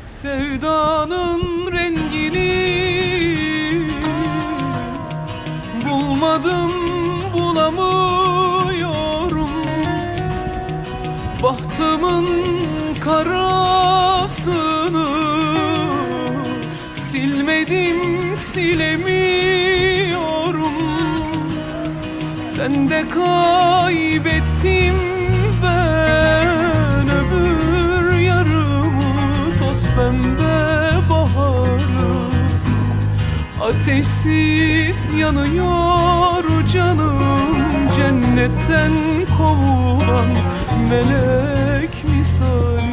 Sevdanın rengini Bulmadım Bahtımın karasını Silmedim silemiyorum. Sen de kaybettim ben öbür yarımı toz pembe baharı. Ateşsiz yanıyor canım cennetten kovulan melek misali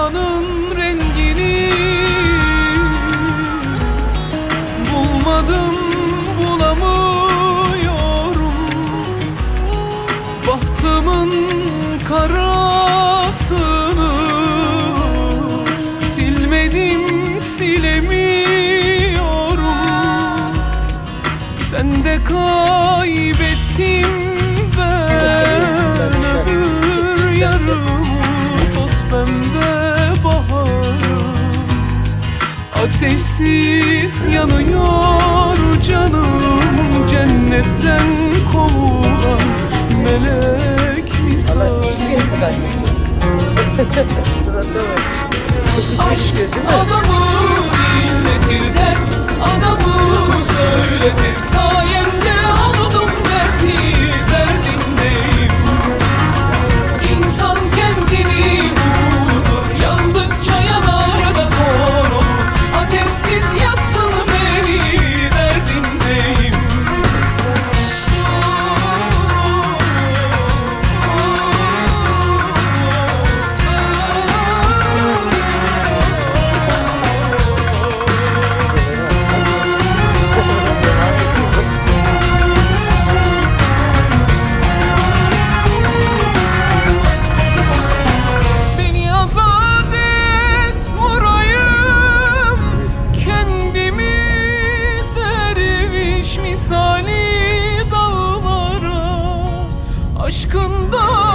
Sevdanın rengini Bulmadım bulamıyorum. Bahtımın karasını Silmedim silemiyorum. Sen de kaybettim Ateşsiz yanıyor canım Cennetten kovulan melek misali. Aşk adamı aşkından